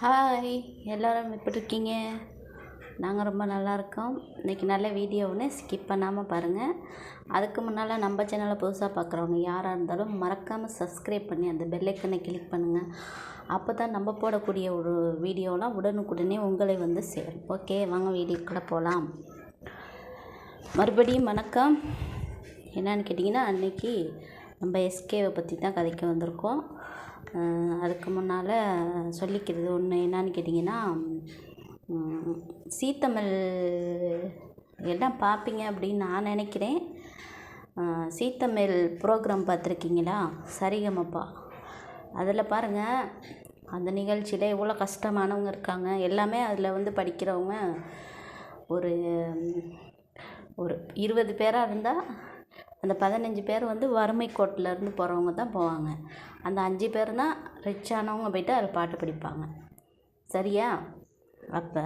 Hi எல்லோரும் எப்படி இருக்கீங்க? நாங்கள் ரொம்ப நல்லா இருக்கோம். இன்றைக்கி நல்ல வீடியோ ஒன்று ஸ்கிப் பண்ணாமல் பாருங்கள் அதுக்கு முன்னால் நம்ம சேனலை புதுசாக பார்க்குறவங்க யாராக இருந்தாலும் மறக்காமல் சப்ஸ்கிரைப் பண்ணி அந்த பெல்லைக்கனை கிளிக் பண்ணுங்கள் அப்போ தான் நம்ம போடக்கூடிய ஒரு வீடியோலாம் உடனுக்குடனே உங்களை வந்து சேரும். ஓகே வாங்க வீடியோக்குள்ளே போகலாம் மறுபடியும் வணக்கம். என்னன்னு கேட்டிங்கன்னா அன்றைக்கி நம்ம எஸ்கேவை பற்றி தான் கதைக்க வந்திருக்கோம். அதுக்கு முன்னால் சொல்லிக்கிறது ஒன்று என்னன்னு கேட்டிங்கன்னா சீத்தமிழ் எல்லாம் பார்ப்பீங்க அப்படின்னு நான் நினைக்கிறேன். சீத்தமிழ் ப்ரோக்ராம் பார்த்துருக்கீங்களா? சரிகமப்பா. அதில் பாருங்கள் அந்த நிகழ்ச்சியில் எவ்வளோ கஷ்டமானவங்க இருக்காங்க. எல்லாமே அதில் வந்து படிக்கிறவங்க. ஒரு ஒரு இருபது பேராக இருந்தால் அந்த பதினஞ்சு பேர் வந்து வறுமை கோட்டிலேருந்து போகிறவங்க தான் போவாங்க. அந்த அஞ்சு பேர் தான் ரிச்சானவங்க போயிட்டு அதில் பாட்டு படிப்பாங்க. சரியா? அப்போ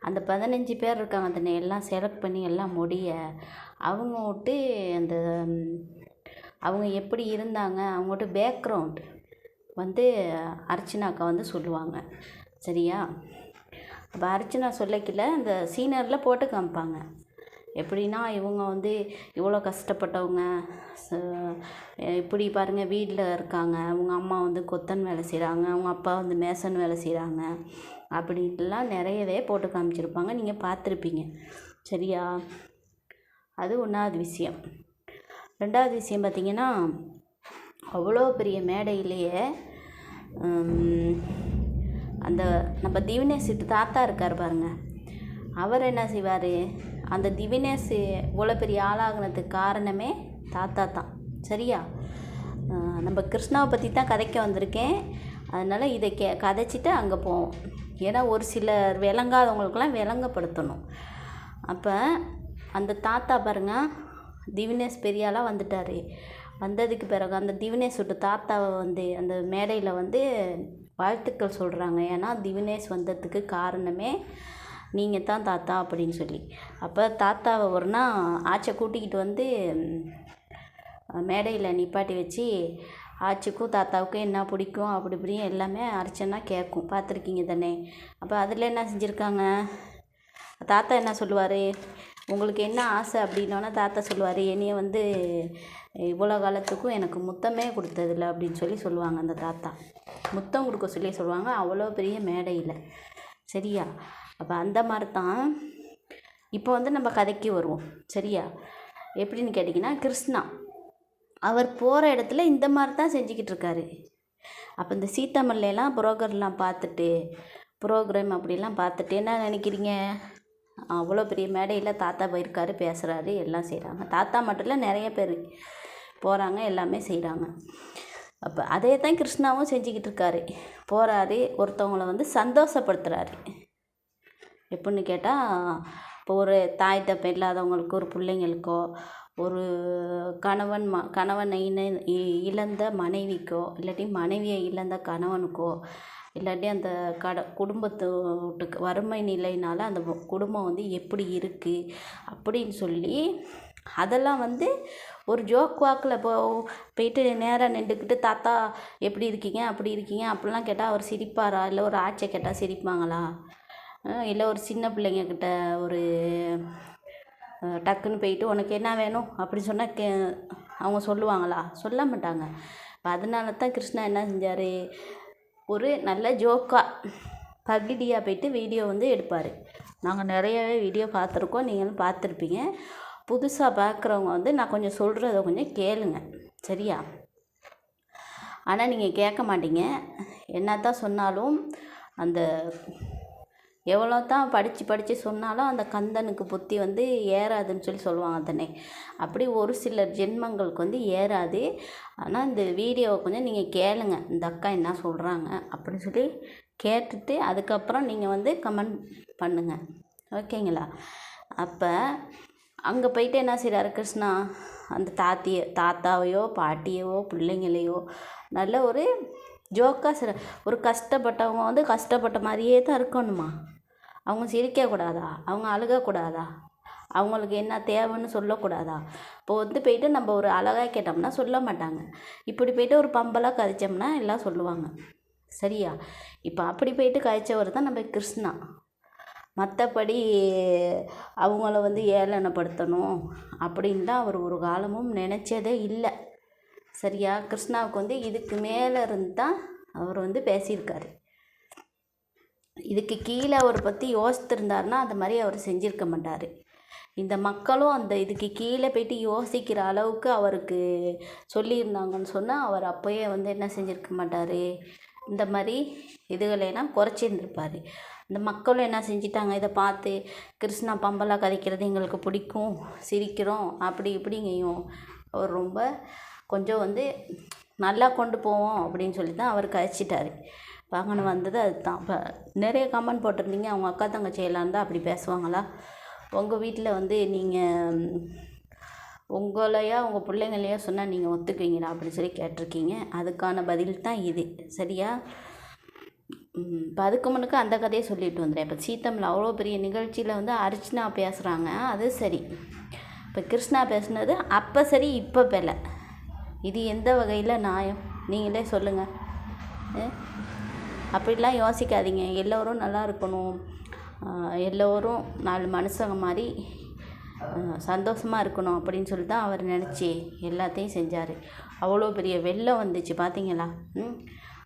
அந்த பதினஞ்சு பேர் இருக்காங்க. அந்த எல்லாம் செலக்ட் பண்ணி எல்லாம் முடிய அவங்க விட்டு அந்த அவங்க எப்படி இருந்தாங்க? அவங்கள்ட்ட பேக்ரவுண்ட் வந்து அர்ச்சனாக்கா வந்து சொல்லுவாங்க. சரியா? அப்போ அர்ச்சனா சொல்லக்கில். அந்த சீனரில் போட்டு காமிப்பாங்க. எப்படின்னா இவங்க வந்து இவ்வளோ கஷ்டப்பட்டவங்க இப்படி பாருங்கள் வீட்டில் இருக்காங்க. அவங்க அம்மா வந்து கொத்தன் வேலை செய்கிறாங்க அவங்க அப்பா வந்து மேசன் வேலை செய்கிறாங்க அப்படின்ட்டுலாம் நிறையவே போட்டு காமிச்சிருப்பாங்க. நீங்கள் பார்த்துருப்பீங்க. சரியா? அது ஒன்றாவது விஷயம். ரெண்டாவது விஷயம் பார்த்தீங்கன்னா அவ்வளோ பெரிய மேடையிலேயே அந்த நம்ம திவினேஷ் தாத்தா இருக்கார் பாருங்கள் அவர் என்ன செய்வார்? அந்த திவினேஷ் இவ்வளோ பெரிய ஆளாகினதுக்கு காரணமே தாத்தா தான். சரியா? நம்ம கிருஷ்ணாவை பற்றி தான் கதைக்க வந்திருக்கேன். அதனால் இதை கே கதைச்சிட்டு அங்கே போவோம். ஏன்னா ஒரு சிலர் விளங்காதவங்களுக்கெல்லாம் விளங்கப்படுத்தணும். அப்போ அந்த தாத்தா பாருங்கள் திவினேஷ் பெரியாளாக வந்துட்டார். வந்ததுக்கு பிறகு அந்த திவினேஷ் விட்டு தாத்தாவை வந்து அந்த மேடையில் வந்து வாழ்த்துக்கள் சொல்கிறாங்க ஏன்னா திவினேஷ் வந்ததுக்கு காரணமே நீங்கள் தான் தாத்தா அப்படின்னு சொல்லி. அப்போ தாத்தாவை ஒரு நாள் ஆச்சை கூட்டிக்கிட்டு வந்து மேடையில் நிப்பாட்டி வச்சு ஆச்சிக்கும் தாத்தாவுக்கும் என்ன பிடிக்கும் அப்படி இப்படி எல்லாமே அர்ச்சனா கேட்கும். பார்த்துருக்கீங்க தானே? அப்போ அதில் என்ன செஞ்சுருக்காங்க? தாத்தா என்ன சொல்லுவார்? உங்களுக்கு என்ன ஆசை? அப்படின்னோன்னா தாத்தா சொல்லுவார் என்னைய வந்து இவ்வளோ காலத்துக்கும் எனக்கு முத்தமே கொடுத்ததில்ல அப்படின்னு சொல்லி சொல்லுவாங்க அந்த தாத்தா. முத்தம் கொடுக்க சொல்லி சொல்லுவாங்க அவ்வளோ பெரிய மேடையில். சரியா? அப்போ அந்த மாதிரி தான் இப்போ வந்து நம்ம கதைக்கு வருவோம். சரியா? எப்படின்னு கேட்டிங்கன்னா கிருஷ்ணா அவர் போகிற இடத்துல இந்த மாதிரி தான் செஞ்சுக்கிட்டு இருக்காரு. அப்போ இந்த சீத்தாமல்லையெல்லாம் புரோக்கர்லாம் பார்த்துட்டு ப்ரோக்ராம் அப்படிலாம் பார்த்துட்டு என்ன நினைக்கிறீங்க? அவ்வளோ பெரிய மேடையில் தாத்தா போயிருக்காரு பேசுகிறாரு எல்லாம் செய்கிறாங்க தாத்தா மட்டும் இல்லை நிறைய பேர் போகிறாங்க எல்லாமே செய்கிறாங்க அப்போ அதே தான் கிருஷ்ணாவும் செஞ்சுக்கிட்டு இருக்காரு. போகிறாரு ஒருத்தவங்களை வந்து சந்தோஷப்படுத்துகிறாரு எப்படின்னு கேட்டால் இப்போ ஒரு தாய் தப்பை இல்லாதவங்களுக்கு ஒரு பிள்ளைங்களுக்கோ ஒரு கணவன் ம கணவனை இணை இழந்த மனைவிக்கோ இல்லாட்டி மனைவியை இழந்த கணவனுக்கோ இல்லாட்டி அந்த கட குடும்பத்துட்டுக்கு வறுமை நிலையினால் அந்த குடும்பம் வந்து எப்படி இருக்குது அப்படின்னு சொல்லி அதெல்லாம் வந்து ஒரு ஜோக் வாக்கில் போ போயிட்டு நேராக நின்றுக்கிட்டு தாத்தா எப்படி இருக்கீங்க? அப்படி இருக்கீங்க? அப்படிலாம் கேட்டால் அவர் சிரிப்பாரா? இல்லை ஒரு ஆட்சியை கேட்டால் சிரிப்பாங்களா? இல்லை ஒரு சின்ன பிள்ளைங்கக்கிட்ட ஒரு டக்குன்னு போயிட்டு உனக்கு என்ன வேணும் அப்படி சொன்னால் கே அவங்க சொல்லுவாங்களா? சொல்ல மாட்டாங்க. இப்போ அதனால தான் கிருஷ்ணா என்ன செஞ்சார்? ஒரு நல்ல ஜோக்காக பகிடியாக போயிட்டு வீடியோ வந்து எடுப்பார். நாங்கள் நிறையவே வீடியோ பார்த்துருக்கோம். நீங்களும் பார்த்துருப்பீங்க. புதுசாக பார்க்குறவங்க வந்து நான் கொஞ்சம் சொல்கிறத கொஞ்சம் கேளுங்க. சரியா? ஆனால் நீங்கள் கேட்க மாட்டீங்க. என்ன தான் சொன்னாலும் அந்த எவ்வளோ தான் படித்து படித்து சொன்னாலும் அந்த கந்தனுக்கு புத்தி வந்து ஏறாதுன்னு சொல்லி சொல்லுவாங்க அதனை அப்படி ஒரு சிலர் ஜென்மங்களுக்கு வந்து ஏறாது. ஆனால் இந்த வீடியோவை கொஞ்சம் நீங்கள் கேளுங்க. இந்த அக்கா என்ன சொல்கிறாங்க அப்படின்னு சொல்லி கேட்டுட்டு அதுக்கப்புறம் நீங்கள் வந்து கமெண்ட் பண்ணுங்கள் ஓகேங்களா? அப்போ அங்கே போயிட்டு என்ன செய்கிறாரு கிருஷ்ணா? அந்த தாத்திய தாத்தாவையோ பாட்டியவோ பிள்ளைங்களையோ நல்ல ஒரு ஜோக்காக சிற ஒரு கஷ்டப்பட்டவங்க வந்து கஷ்டப்பட்ட மாதிரியே தான் இருக்கணுமா? அவங்க சிரிக்கக்கூடாதா? அவங்க அழுகக்கூடாதா? அவங்களுக்கு என்ன தேவைன்னு சொல்லக்கூடாதா? இப்போ வந்து போயிட்டு நம்ம ஒரு அழகாக கேட்டோம்னா சொல்ல மாட்டாங்க. இப்படி போயிட்டு ஒரு பம்பலாக கதைச்சோம்னா எல்லாம் சொல்லுவாங்க. சரியா? இப்போ அப்படி போயிட்டு கதைச்சவர் தான் நம்ம கிருஷ்ணா. மற்றபடி அவங்கள வந்து ஏளனப்படுத்தணும் அப்படின்லாம் அவர் ஒரு காலமும் நினச்சதே இல்லை. சரியா? கிருஷ்ணாவுக்கு வந்து இதுக்கு மேலே இருந்து தான் அவர் வந்து பேசியிருக்காரு. இதுக்கு கீழே அவரை பற்றி யோசித்திருந்தாருன்னா அந்த மாதிரி அவர் செஞ்சுருக்க மாட்டார். இந்த மக்களும் அந்த இதுக்கு கீழே போயிட்டு யோசிக்கிற அளவுக்கு அவருக்கு சொல்லியிருந்தாங்கன்னு சொன்னால் அவர் அப்போயே வந்து என்ன செஞ்சுருக்க மாட்டார்? இந்த மாதிரி இதுகளையெல்லாம் குறைச்சிருந்துருப்பார். இந்த மக்களும் என்ன செஞ்சிட்டாங்க? இதை பார்த்து கிருஷ்ணா பம்பலாக கதைக்கிறது எங்களுக்கு பிடிக்கும் சிரிக்கிறோம் அப்படி இப்படிங்கையும் அவர் ரொம்ப கொஞ்சம் வந்து நல்லா கொண்டு போவோம் அப்படின்னு சொல்லி தான் அவர் கதைச்சிட்டாரு வாங்கன்னு வந்தது அதுதான். இப்போ நிறைய கமெண்ட் போட்டிருந்தீங்க. அவங்க அக்கா தங்கச்சியெல்லாம் இருந்தால் அப்படி பேசுவாங்களா? உங்கள் வீட்டில் வந்து நீங்கள் உங்களையா உங்கள் பிள்ளைங்களையோ சொன்னால் நீங்கள் ஒத்துக்குவீங்களா? அப்படின்னு சொல்லி கேட்டிருக்கீங்க. அதுக்கான பதில் தான் இது. சரியா? இப்போ அதுக்கு முன்னுக்கு அந்த கதையை சொல்லிட்டு வந்துடுறேன். இப்போ சீத்தமில் அவ்வளோ பெரிய நிகழ்ச்சியில் வந்து அர்ச்சனா பேசுகிறாங்க அது சரி. இப்போ கிருஷ்ணா பேசுனது அப்போ சரி இப்போ பெல. இது எந்த வகையில் நியாயம்? நீங்களே சொல்லுங்கள் அப்படிலாம் யோசிக்காதீங்க. எல்லோரும் நல்லா இருக்கணும். எல்லோரும் நாலு மனுஷங்க மாதிரி சந்தோஷமாக இருக்கணும் அப்படின்னு சொல்லி தான் அவர் நினச்சி எல்லாத்தையும் செஞ்சார். அவ்வளோ பெரிய வெள்ளம் வந்துச்சு பார்த்தீங்களா ம்.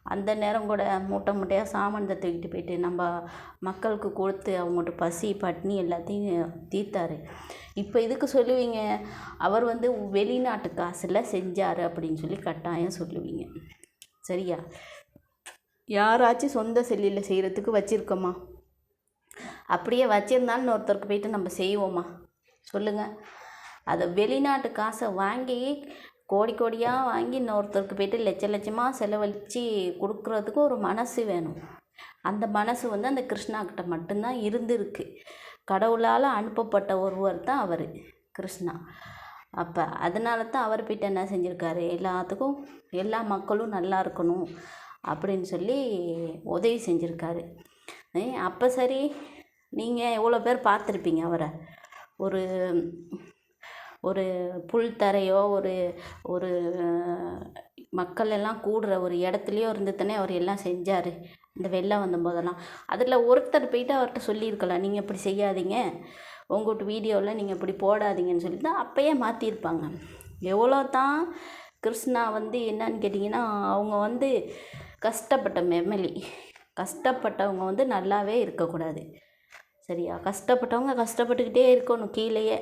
அந்த நேரம் கூட மூட்டை மூட்டையாக சாமானத்தை தூக்கிட்டு போயிட்டு நம்ம மக்களுக்கு கொடுத்து அவங்கள்ட்ட பசி பட்னி எல்லாத்தையும் தீர்த்தாரு. இப்போ இதுக்கு சொல்லுவீங்க? அவர் வந்து வெளிநாட்டு காசில் செஞ்சார் அப்படின்னு சொல்லி கட்டாயம் சொல்லுவீங்க. சரியா? யாராச்சும் சொந்த செல்லில் செய்கிறதுக்கு வச்சுருக்கோமா? அப்படியே வச்சுருந்தாலும் ஒருத்தருக்கு போயிட்டு நம்ம செய்வோமா? சொல்லுங்கள் அதை வெளிநாட்டு காசை வாங்கி கோடி கோடியாக வாங்கி இன்னொருத்தருக்கு போயிட்டு லட்ச லட்சமாக செலவழித்து கொடுக்குறதுக்கு ஒரு மனசு வேணும். அந்த மனசு வந்து அந்த கிருஷ்ணாக்கிட்ட மட்டும்தான் இருந்திருக்கு. கடவுளால் அனுப்பப்பட்ட ஒருவர் தான் அவர் கிருஷ்ணா. அப்போ அதனால தான் அவர் போய்ட்டு என்ன செஞ்சுருக்காரு? எல்லாத்துக்கும் எல்லா மக்களும் நல்லா இருக்கணும். அப்படின்னு சொல்லி உதவி செஞ்சுருக்காரு. அப்போ சரி நீங்கள் எவ்வளோ பேர் பார்த்துருப்பீங்க அவரை? ஒரு ஒரு புல் தரையோ ஒரு ஒரு மக்கள் எல்லாம் கூடுற ஒரு இடத்துலையோ இருந்ததானே அவர் எல்லாம் செஞ்சார் இந்த வெள்ளம் வந்தபோதெல்லாம். அதில் ஒருத்தர் போயிட்டு அவர்கிட்ட சொல்லியிருக்கலாம் நீங்கள் இப்படி செய்யாதீங்க உங்கள்கிட்ட வீடியோவில் நீங்கள் இப்படி போடாதீங்கன்னு சொல்லி தான் அப்போயே மாற்றிருப்பாங்க எவ்வளோ தான் கிருஷ்ணா வந்து என்னன்னு கேட்டிங்கன்னா அவங்க வந்து கஷ்டப்பட்ட மெமலி கஷ்டப்பட்டவங்க வந்து நல்லாவே இருக்கக்கூடாது. சரியா? கஷ்டப்பட்டவங்க கஷ்டப்பட்டுக்கிட்டே இருக்கணும் கீழேயே.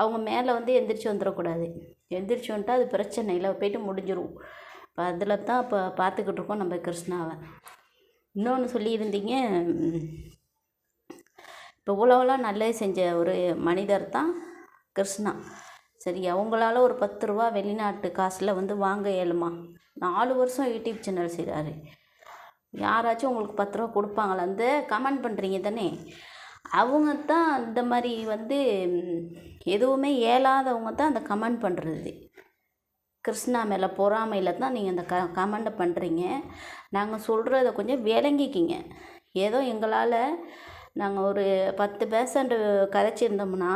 அவங்க மேலே வந்து எந்திரிச்சு வந்துடக்கூடாது எந்திரிச்சு வந்துட்டா அது பிரச்சனை இல்லை. போயிட்டு முடிஞ்சிடும் இப்போ அதில் தான் இப்போ பார்த்துக்கிட்டு இருக்கோம் நம்ம கிருஷ்ணாவை. இன்னொன்று சொல்லியிருந்தீங்க இப்போ உழவெல்லாம் நல்லது செஞ்ச ஒரு மனிதர் தான் கிருஷ்ணா. சரி அவங்களால ஒரு பத்து ரூபா வெளிநாட்டு காசில் வந்து வாங்க இயலுமா? நாலு வருஷம் யூடியூப் சேனல் செய்கிறாரு யாராச்சும் உங்களுக்கு பத்து ரூபா கொடுப்பாங்களா? அந்த கமெண்ட் பண்ணுறீங்க தானே? அவங்க தான் இந்த மாதிரி வந்து எதுவுமே இயலாதவங்க தான் அந்த கமெண்ட் பண்ணுறது கிருஷ்ணா மேலே பொறாமையில் தான் நீங்கள் அந்த க கமெண்ட்டை பண்ணுறீங்க நாங்கள் சொல்கிறத கொஞ்சம் விளங்கிக்கிங்க. ஏதோ எங்களால் நாங்கள் ஒரு பத்து பேசண்ட்டு கதைச்சிருந்தோம்னா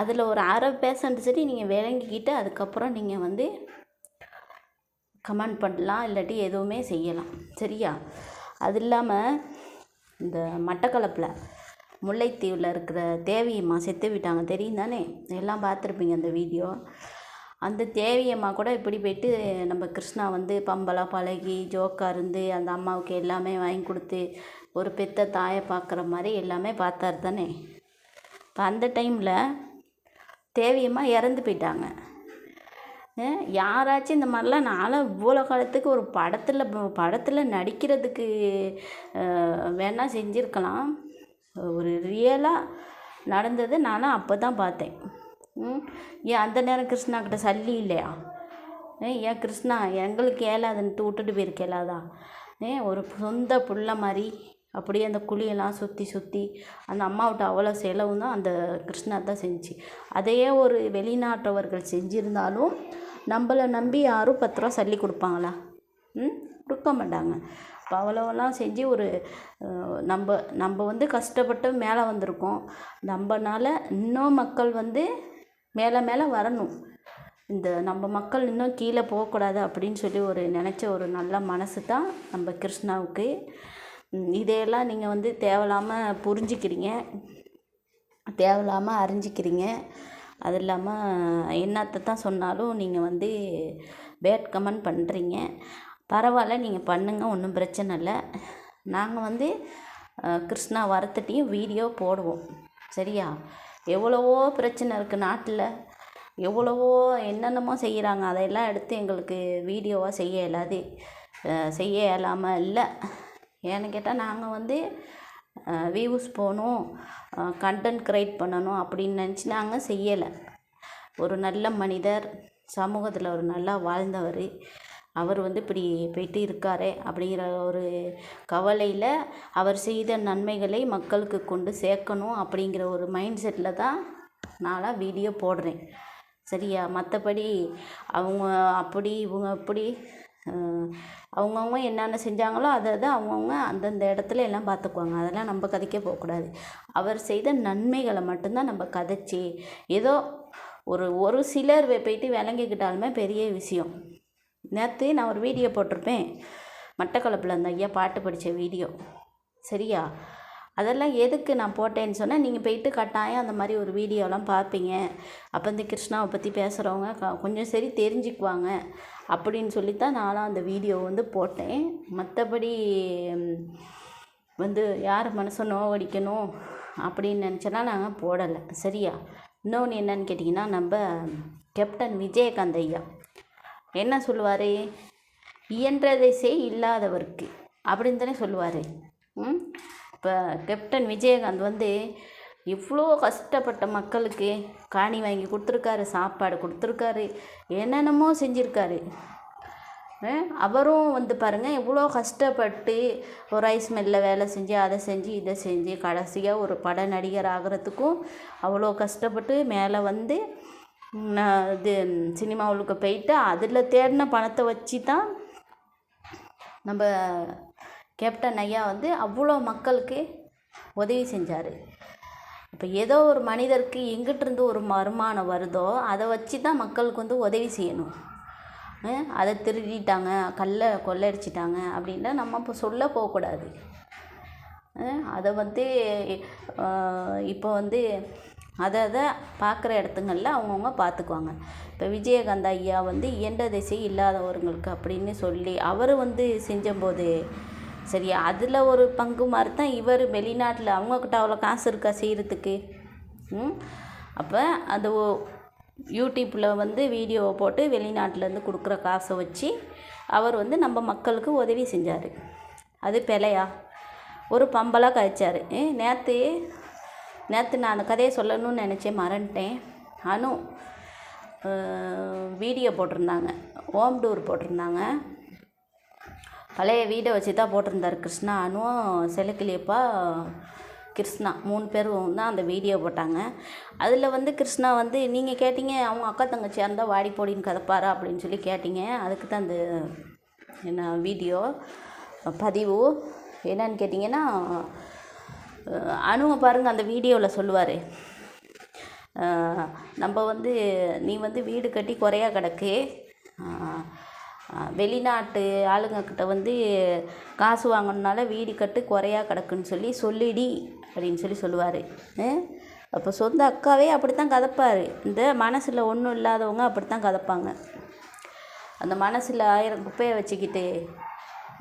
அதில் ஒரு அரை பேசண்ட் சரி நீங்கள் விளங்கிக்கிட்டு அதுக்கப்புறம் நீங்கள் வந்து கமெண்ட் பண்ணலாம் இல்லாட்டி எதுவுமே செய்யலாம். சரியா? அது இல்லாமல் இந்த மட்டக்களப்பில் முல்லைத்தீவில் இருக்கிற தேவியம்மா செத்து விட்டாங்க. தெரியும் தானே? எல்லாம் பார்த்துருப்பீங்க அந்த வீடியோ. அந்த தேவியம்மா கூட இப்படி போயிட்டு நம்ம கிருஷ்ணா வந்து பம்பலாக பழகி ஜோக்காக இருந்து அந்த அம்மாவுக்கு எல்லாமே வாங்கி கொடுத்து ஒரு பெத்த தாயை பார்க்குற மாதிரி எல்லாமே பார்த்தாரு தானே? இப்போ அந்த டைமில் தேவியம்மா இறந்து போயிட்டாங்க. யாராச்சும் இந்த மாதிரிலாம் நானும் இவ்வளோ காலத்துக்கு ஒரு படத்தில் படத்தில் நடிக்கிறதுக்கு வேணால் செஞ்சுருக்கலாம். ஒரு ரியலாக நடந்தது நானும் அப்போ தான் பார்த்தேன் ஏன் அந்த நேரம் கிருஷ்ணா கிட்ட சல்லி இல்லையா? ஏன் கிருஷ்ணா எங்களுக்கு ஏலாதுன்ட்டு விட்டுட்டு போயிருக்க ஏலாதா ஏன் ஒரு சொந்த புள்ள மாதிரி அப்படியே அந்த குழியெல்லாம் சுற்றி சுற்றி அந்த அம்மாவிட்ட அவ்வளோ செலவும் தான் அந்த கிருஷ்ணா தான் செஞ்சு. அதையே ஒரு வெளிநாட்டவர்கள் செஞ்சுருந்தாலும் நம்மளை நம்பி யாரும் பத்து ரூபா சல்லி கொடுப்பாங்களா? ம்? கொடுக்க மாட்டாங்க. இப்போ அவ்வளோவெல்லாம் செஞ்சு ஒரு நம்ம நம்ம வந்து கஷ்டப்பட்டு மேலே வந்திருக்கோம். நம்மனால இன்னும் மக்கள் வந்து மேலே மேலே வரணும். இந்த நம்ம மக்கள் இன்னும் கீழே போகக்கூடாது அப்படின்னு சொல்லி ஒரு நினச்ச ஒரு நல்ல மனசு தான் நம்ம கிருஷ்ணாவுக்கு. இதையெல்லாம் நீங்கள் வந்து தேவையில்லாமல் புரிஞ்சுக்கிறீங்க. தேவையில்லாமல் அறிஞ்சிக்கிறீங்க. அது இல்லாமல் என்னத்தை தான் சொன்னாலும் நீங்கள் வந்து பேட் கமெண்ட் பண்ணுறீங்க. பரவாயில்ல நீங்கள் பண்ணுங்கள் ஒன்றும் பிரச்சனை இல்லை. நாங்கள் வந்து கிருஷ்ணா வரத்துட்டையும் வீடியோ போடுவோம். சரியா? எவ்வளவோ பிரச்சனை இருக்குது நாட்டில். எவ்வளவோ என்னென்னமோ செய்கிறாங்க. அதையெல்லாம் எடுத்து எங்களுக்கு வீடியோவாக செய்ய இயலாது. செய்ய இயலாமல் இல்லை. ஏன்னு கேட்டால் நாங்கள் வந்து வியூஸ் போகணும் கண்டென்ட் க்ரியேட் பண்ணணும் அப்படின்னு நினச்சி நாங்கள் செய்யலை. ஒரு நல்ல மனிதர் சமூகத்தில் ஒரு நல்லா வாழ்ந்தவர் அவர் வந்து இப்படி போயிட்டு இருக்காரே அப்படிங்கிற ஒரு கவலையில் அவர் செய்த நன்மைகளை மக்களுக்கு கொண்டு சேர்க்கணும் அப்படிங்கிற ஒரு மைண்ட் செட்டில் தான் நான்லாம் வீடியோ போடுறேன். சரியா? மற்றபடி அவங்க அப்படி இவங்க அப்படி அவங்கவுங்க என்னென்ன செஞ்சாங்களோ அதை அதை அவங்கவுங்க அந்தந்த இடத்துல எல்லாம் பார்த்துக்குவாங்க. அதெல்லாம் நம்ம கதைக்க போகக்கூடாது. அவர் செய்த நன்மைகளை மட்டும்தான் நம்ம கதைச்சி ஏதோ ஒரு ஒரு சிலர் போயிட்டு விளங்கிக்கிட்டாலுமே பெரிய விஷயம். நேற்று நான் ஒரு வீடியோ போட்டிருப்பேன். மட்டக்களப்பில் அந்த ஐயா பாட்டு படித்த வீடியோ. சரியா? அதெல்லாம் எதுக்கு நான் போட்டேன்னு சொன்னால் நீங்கள் போயிட்டு கட்டாயம் அந்த மாதிரி ஒரு வீடியோலாம் பார்ப்பீங்க. அப்போ இந்த கிருஷ்ணாவை பற்றி பேசுகிறவங்க கொஞ்சம் சரி தெரிஞ்சுக்குவாங்க. அப்படின்னு சொல்லித்தான் நானும் அந்த வீடியோ வந்து போட்டேன். மற்றபடி வந்து யார் மனசை நோவடிக்கணும் அப்படின்னு நினச்சனா நாங்கள் போடலை. சரியா? இன்னொன்று என்னன்னு கேட்டிங்கன்னா நம்ம கேப்டன் விஜயகாந்த் ஐயா. என்ன சொல்லுவார்? இயன்றதை செய் இல்லாதவருக்கு. அப்படின்னு தானே சொல்லுவார். ம்? இப்போ கேப்டன் விஜயகாந்த் வந்து இவ்வளோ கஷ்டப்பட்ட மக்களுக்கு காணி வாங்கி கொடுத்துருக்காரு சாப்பாடு கொடுத்துருக்காரு என்னென்னமோ செஞ்சுருக்காரு. அவரும் வந்து பாருங்கள் எவ்வளோ கஷ்டப்பட்டு ஒரு ஐஸ் மில்லில் வேலை செஞ்சு அதை செஞ்சு இதை செஞ்சு கடைசியாக ஒரு பட நடிகர் ஆகிறதுக்கும் அவ்வளோ கஷ்டப்பட்டு மேலே வந்து நான் இது சினிமாவுக்கு போயிட்டு அதில் தேடின பணத்தை வச்சு தான் நம்ம கேப்டன் ஐயா வந்து அவ்வளோ மக்களுக்கு உதவி செஞ்சார். இப்போ ஏதோ ஒரு மனிதருக்கு எங்கிட்டிருந்து ஒரு வருமானம் வருதோ அதை வச்சு தான் மக்களுக்கு வந்து உதவி செய்யணும். அதை திருடிட்டாங்க கல்லை கொள்ளையடிச்சிட்டாங்க அப்படின்னா நம்ம இப்போ சொல்ல போகக்கூடாது. அதை வந்து இப்போ வந்து அதை அதை பார்க்குற இடத்துங்களில் அவங்கவுங்க பார்த்துக்குவாங்க. இப்போ விஜயகாந்த் ஐயா வந்து இயன்ற திசை இல்லாதவர்களுக்கு அப்படின்னு சொல்லி அவர் வந்து செஞ்சபோது சரியா அதில் ஒரு பங்கு மாதிரி தான் இவர் வெளிநாட்டில் அவங்கக்கிட்ட அவ்வளோ காசு இருக்கா செய்கிறதுக்கு ம்? அப்போ அது யூடியூப்பில் வந்து வீடியோவை போட்டு வெளிநாட்டிலேருந்து கொடுக்குற காசை வச்சு அவர் வந்து நம்ம மக்களுக்கு உதவி செஞ்சார். அது பிழையா? ஒரு பம்பலாக காய்ச்சார் நேற்று நேற்று நான் அந்த கதையை சொல்லணும்னு நினச்சேன் மறந்துட்டேன். அனு வீடியோ போட்டிருந்தாங்க. ஹோம் டூர் போட்டிருந்தாங்க. பழைய வீடை வச்சு தான் போட்டிருந்தாரு கிருஷ்ணா அனுவும் செலக்கிளியப்பா கிருஷ்ணா மூணு பேரும் தான் அந்த வீடியோ போட்டாங்க. அதில் வந்து கிருஷ்ணா வந்து நீங்கள் கேட்டீங்க அவங்க அக்கா தங்கச்சியாக இருந்தால் வாடி போடின்னு கதப்பாரா? அப்படின்னு சொல்லி கேட்டீங்க. அதுக்கு தான் அந்த என்ன வீடியோ பதிவு. என்னன்னு கேட்டிங்கன்னா அனுவை பாருங்கள் அந்த வீடியோவில் சொல்லுவார். நம்ம வந்து நீ வந்து வீடு கட்டி குறையா கிடக்கு. வெளிநாட்டு ஆளுங்கக்கிட்ட வந்து காசு வாங்கணுனால வீடு கட்டு குறையா கிடக்குன்னு சொல்லி சொல்லிடி அப்படின்னு சொல்லி சொல்லுவார். அப்போ சொந்த அக்காவே அப்படித்தான் கதைப்பார். இந்த மனசில் ஒன்றும் இல்லாதவங்க அப்படித்தான் கதைப்பாங்க. அந்த மனசில் ஆயிரம் குப்பையை வச்சுக்கிட்டு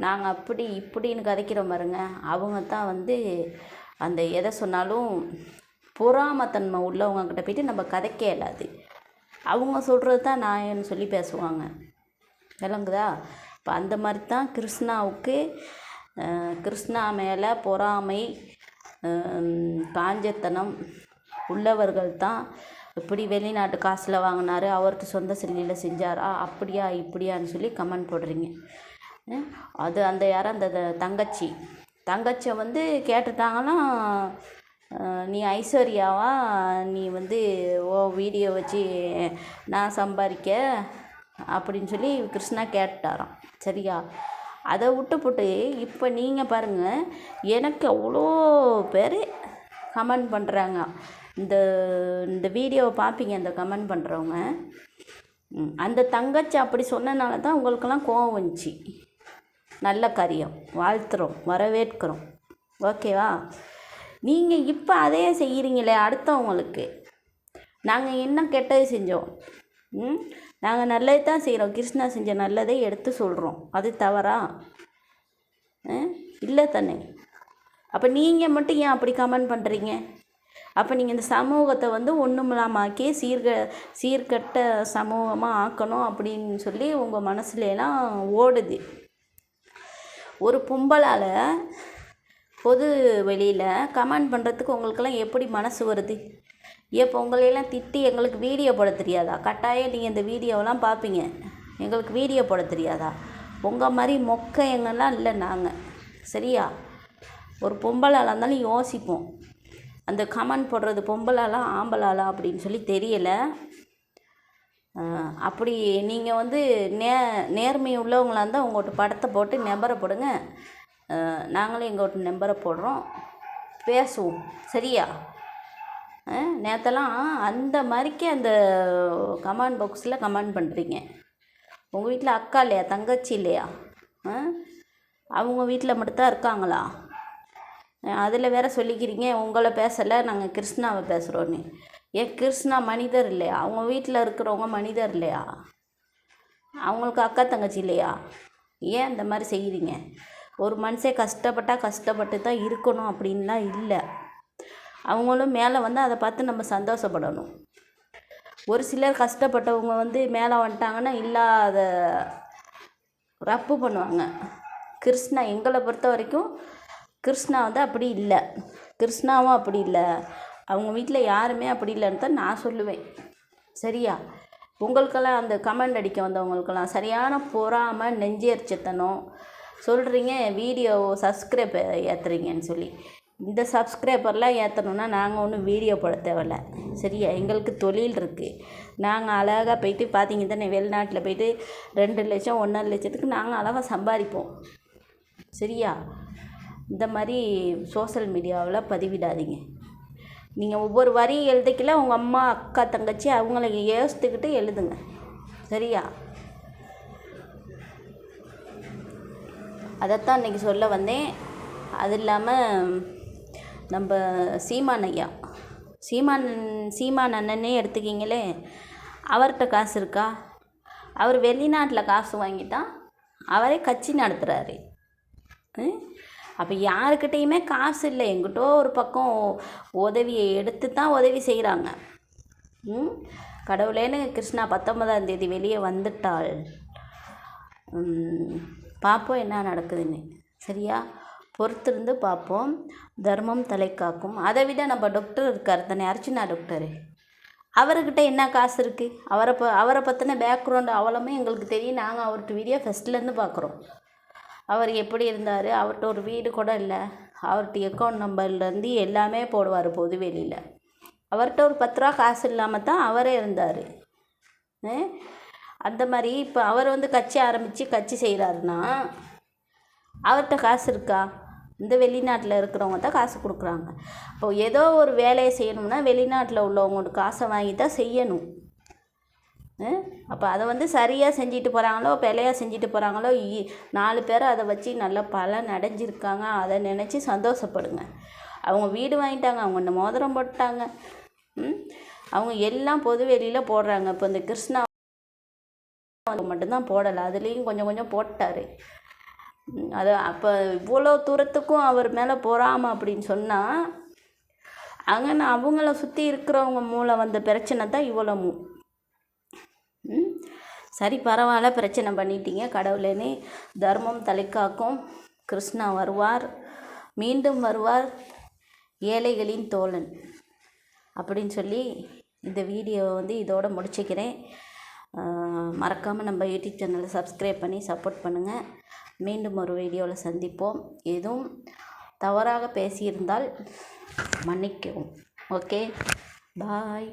நாங்கள் அப்படி இப்படின்னு கதைக்கிறோம் பாருங்க. அவங்க தான் வந்து அந்த எதை சொன்னாலும் பொறாமத்தன்மை உள்ளவங்கக்கிட்ட போயிட்டு நம்ம கதைக்க இயலாது அவங்க சொல்கிறது தான் நாயன்னு சொல்லி பேசுவாங்க. விளங்குதா? இப்போ அந்த மாதிரி தான் கிருஷ்ணாவுக்கு கிருஷ்ணா மேலே பொறாமை காஞ்சத்தனம் உள்ளவர்கள் தான் இப்படி வெளிநாட்டு காசில் வாங்கினாரு அவருக்கு சொந்த செல்லியில் செஞ்சாரா அப்படியா இப்படியான்னு சொல்லி கமெண்ட் போடுறீங்க. அது அந்த யாரும் அந்த த- தங்கச்சி. தங்கச்சியை வந்து கேட்டுட்டாங்கன்னா நீ ஐஸ்வர்யாவா நீ வந்து ஓ வீடியோ வச்சு நான் சம்பாதிக்க அப்படின்னு சொல்லி கிருஷ்ணா கேட்டாராம். சரியா? அதை விட்டுப்புட்டு இப்போ நீங்கள் பாருங்கள் எனக்கு அவ்வளோ பேர் கமெண்ட் பண்ணுறாங்க இந்த இந்த வீடியோவை பார்ப்பீங்க இந்த கமெண்ட் பண்ணுறவங்க ம், அந்த தங்கச்சி அப்படி சொன்னனால தான் உங்களுக்கெல்லாம் கோவம் வந்துச்சு. நல்ல காரியம். வாழ்த்துறோம் வரவேற்கிறோம். ஓகேவா? நீங்கள் இப்போ அதே செய்கிறீங்களே அடுத்தவங்களுக்கு. நாங்கள் என்ன கெட்டது செஞ்சோம்? ம் நாங்கள் நல்லது தான் செய்கிறோம் கிருஷ்ணா செஞ்ச நல்லதை எடுத்து சொல்கிறோம் அது தவறா? இல்லை தானே. அப்போ நீங்கள் மட்டும் ஏன் அப்படி கமெண்ட் பண்ணுறீங்க அப்போ நீங்கள் இந்த சமூகத்தை வந்து ஒன்றுமில்லாமாக்கி சீர்க சீர்கெட்ட சமூகமாக ஆக்கணும் அப்படின்னு சொல்லி உங்கள் மனசுலலாம் ஓடுது. ஒரு பொம்பளால் பொது வெளியில் கமெண்ட் பண்ணுறதுக்கு உங்களுக்கெல்லாம் எப்படி மனசு வருது? இப்போ உங்களையெல்லாம் திட்டி எங்களுக்கு வீடியோ போட தெரியாதா? கட்டாயம் நீங்கள் இந்த வீடியோவெல்லாம் பார்ப்பீங்க எங்களுக்கு வீடியோ போட தெரியாதா? உங்கள் மாதிரி மொக்க எங்கெல்லாம் இல்லை நாங்கள் சரியா? ஒரு பொம்பளால் இருந்தாலும் யோசிப்போம். அந்த கமெண்ட் போடுறது பொம்பளாலா ஆம்பளாலா அப்படின்னு சொல்லி தெரியலை. அப்படி நீங்கள் வந்து நே நேர்மை உள்ளவங்களாக இருந்தால் உங்கள்கிட்ட படத்தை போட்டு நம்பரை போடுங்க. நாங்களும் எங்கள்கிட்ட நம்பரை போடுறோம். பேசுவோம். சரியா? நேற்றெல்லாம் அந்த மாதிரிக்கே அந்த கமெண்ட் பாக்ஸில் கமெண்ட் பண்ணுறீங்க உங்கள் வீட்டில் அக்கா இல்லையா? தங்கச்சி இல்லையா? ஆ? அவங்க வீட்டில் மட்டும்தான் இருக்காங்களா? அதில் வேற சொல்லிக்கிறீங்க உங்களை பேசலை நாங்கள் கிருஷ்ணாவை பேசுகிறோன்னு ஏன் கிருஷ்ணா மனிதர் இல்லையா? அவங்க வீட்டில் இருக்கிறவங்க மனிதர் இல்லையா? அவங்களுக்கு அக்கா தங்கச்சி இல்லையா? ஏன் அந்த மாதிரி செய்கிறீங்க ஒரு மனுஷன் கஷ்டப்பட்டால் கஷ்டப்பட்டு தான் இருக்கணும் அப்படின்லாம் இல்லை. அவங்களும் மேலே வந்து அதை பார்த்து நம்ம சந்தோஷப்படணும். ஒரு சிலர் கஷ்டப்பட்டவங்க வந்து மேலே வந்துட்டாங்கன்னா இல்லாத ரப்பு பண்ணுவாங்க. கிருஷ்ணா எங்களை பொறுத்த வரைக்கும் கிருஷ்ணா வந்து அப்படி இல்லை. கிருஷ்ணாவும் அப்படி இல்லை. அவங்க வீட்டில் யாருமே அப்படி இல்லைன்னு தான் நான் சொல்லுவேன். சரியா? உங்களுக்கெல்லாம் அந்த கமெண்ட் அடிக்க வந்தவங்களுக்கெல்லாம் சரியான பொறாமை நெஞ்செரிச்சத்தனம் சொல்கிறீங்க வீடியோ சப்ஸ்கிரைப் ஏற்றுறீங்கன்னு சொல்லி. இந்த சப்ஸ்கிரைபர்லாம் ஏற்றணுன்னா நாங்கள் ஒன்றும் வீடியோ போட தேவையில்ல. சரியா? எங்களுக்கு தொழில் இருக்குது நாங்கள் அழகாக போயிட்டு பார்த்திங்க தானே வெளிநாட்டில் போயிட்டு ரெண்டு லட்சம் ஒன்றரை லட்சத்துக்கு நாங்கள் அழகாக சம்பாதிப்போம். சரியா? இந்த மாதிரி சோஷியல் மீடியாவில் பதிவிடாதீங்க. நீங்கள் ஒவ்வொரு வரியும் எழுதிக்கல உங்கள் அம்மா அக்கா தங்கச்சி அவங்கள யோசித்துக்கிட்டு எழுதுங்க. சரியா? அதைத்தான் இன்றைக்கி சொல்ல வந்தேன். அது இல்லாமல் நம்ம சீமான் ஐயா. சீமான் சீமான் அண்ணனே எடுத்துக்கிங்களே. அவர்கிட்ட காசு இருக்கா? அவர் வெளிநாட்டில் காசு வாங்கிட்டா அவரே கட்சி நடத்துகிறாரு அப்போ யாருக்கிட்டேயுமே காசு இல்லை. எங்கிட்டோ ஒரு பக்கம் உதவியை எடுத்து தான் உதவி செய்கிறாங்க ம்? கடவுளேன்னு கிருஷ்ணா பத்தொன்பதாம் தேதி வெளியே வந்துட்டாள். பார்ப்போம் என்ன நடக்குதுன்னு. சரியா? பொறுத்திருந்து பார்ப்போம். தர்மம் தலை காக்கும். அதை விட நம்ம டாக்டர் இருக்கார் தானே அர்ச்சனா டாக்டரு அவர்கிட்ட என்ன காசு இருக்குது அவரை ப அவரை பற்றின பேக்ரவுண்டு அவ்வளோமே எங்களுக்கு தெரியும். நாங்கள் அவர்கிட்ட வீடியோ ஃபஸ்ட்லேருந்து பார்க்குறோம். அவர் எப்படி இருந்தார்? அவர்கிட்ட ஒரு வீடு கூட இல்லை. அவர்கிட்ட அக்கௌண்ட் நம்பர்லேருந்து எல்லாமே போடுவார் பொது வெளியில் அவர்கிட்ட ஒரு பத்து ரூபா காசு இல்லாமல் தான் அவரே இருந்தார். அந்த மாதிரி இப்போ அவர் வந்து கட்சி ஆரம்பித்து கட்சி செய்கிறாருன்னா அவர்கிட்ட காசு இருக்கா? இந்த வெளிநாட்டில் இருக்கிறவங்க தான் காசு கொடுக்குறாங்க. இப்போ ஏதோ ஒரு வேலையை செய்யணும்னா வெளிநாட்டில் உள்ளவங்களோட காசை வாங்கி தான் செய்யணும். அப்போ அதை வந்து சரியாக செஞ்சுட்டு போகிறாங்களோ பிழையாக செஞ்சுட்டு போகிறாங்களோ இ- நாலு பேர் அதை வச்சு நல்ல பலன் அடைஞ்சிருக்காங்க. அதை நினச்சி சந்தோஷப்படுங்க. அவங்க வீடு வாங்கிட்டாங்க அவங்க இந்த மோதிரம் போட்டாங்க. ம்? அவங்க எல்லாம் பொது வெளியில் போடுறாங்க. இப்போ இந்த கிருஷ்ணா மட்டும்தான் போடலை. அதுலேயும் கொஞ்சம் கொஞ்சம் போட்டார். அது அப்போ இவ்வளோ தூரத்துக்கும் அவர் மேலே பொறாமை அப்படின்னு சொன்னால் அங்கே அவங்கள சுற்றி இருக்கிறவங்க மூலம் வந்த பிரச்சனை தான் இவ்வளவு. மூ? சரி பரவாயில்ல பிரச்சனை பண்ணிட்டீங்க கடவுளேனே. தர்மம் தலைக்காக்கும். கிருஷ்ணா வருவார். மீண்டும் வருவார். ஏழைகளின் தோழன். அப்படின்னு சொல்லி இந்த வீடியோவை வந்து இதோட முடிச்சுக்கிறேன். மறக்காமல் நம்ம யூடியூப் சேனலை சப்ஸ்கிரைப் பண்ணி சப்போர்ட் பண்ணுங்கள் மீண்டும் ஒரு வீடியோவில் சந்திப்போம். எதுவும் தவறாக பேசியிருந்தால் மன்னிக்கவும். ஓகே. பாய்.